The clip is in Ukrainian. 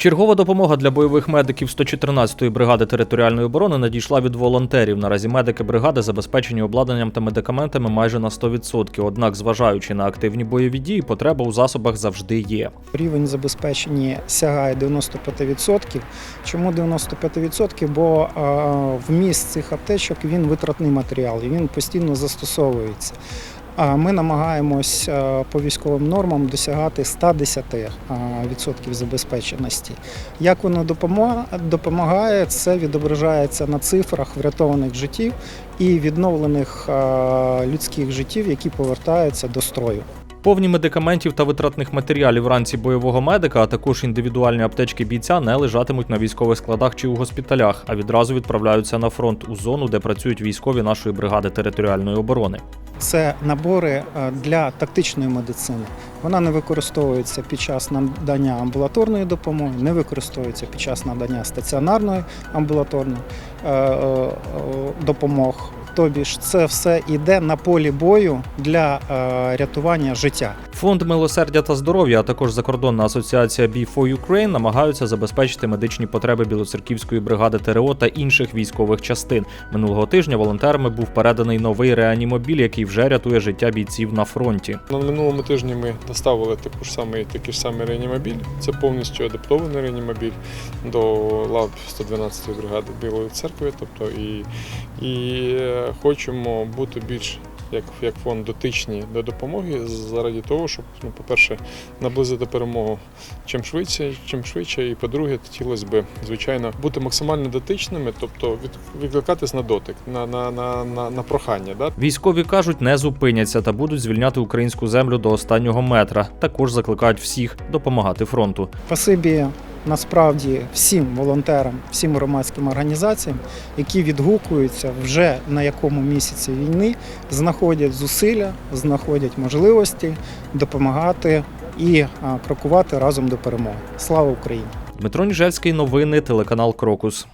Чергова допомога для бойових медиків 114-ї бригади територіальної оборони надійшла від волонтерів. Наразі медики бригади забезпечені обладнанням та медикаментами майже на 100%. Однак, зважаючи на активні бойові дії, потреба у засобах завжди є. Рівень забезпечення сягає 95%. Чому 95%? Бо е, вміст цих аптечок він витратний матеріал і він постійно застосовується. Ми намагаємось е, по військовим нормам досягати 110% е, забезпеченості. Як воно допомагає, це відображається на цифрах врятованих життів і відновлених е, людських життів, які повертаються до строю. Повні медикаментів та витратних матеріалів ранці бойового медика, а також індивідуальні аптечки бійця не лежатимуть на військових складах чи у госпіталях, а відразу відправляються на фронт у зону, де працюють військові нашої бригади територіальної оборони. Це набори е, для тактичної медицини. Вона не використовується під час надання амбулаторної допомоги, не використовується під час надання стаціонарної амбулаторної е, е, е, допомог. Тобі ж це все йде на полі бою для е, рятування життя. Фонд милосердя та здоров'я, а також закордонна асоціація Be for Ukraine намагаються забезпечити медичні потреби Білоцерківської бригади ТРО та інших військових частин. Минулого тижня волонтерами був переданий новий реанімобіль, який вже рятує життя бійців на фронті. На минулому тижні ми доставили таку ж самий, такий ж самий реанімобіль. Це повністю адаптований реанімобіль до лав 112 бригади Білої церкви. Тобто і, і е, хочемо бути більш як, як фонд дотичні до допомоги заради того, щоб, ну, по-перше, наблизити перемогу чим швидше, чим швидше. І по-друге, хотілося б, звичайно, бути максимально дотичними, тобто від, відкликатись на дотик, на, на, на, на, на прохання. Да? Військові кажуть, не зупиняться та будуть звільняти українську землю до останнього метра. Також закликають всіх допомагати фронту. Спасибі насправді всім волонтерам, всім громадським організаціям, які відгукуються вже на якому місяці війни, знаходять зусилля, знаходять можливості допомагати і крокувати разом до перемоги. Слава Україні! Дмитро Ніжельський, новини, телеканал Крокус.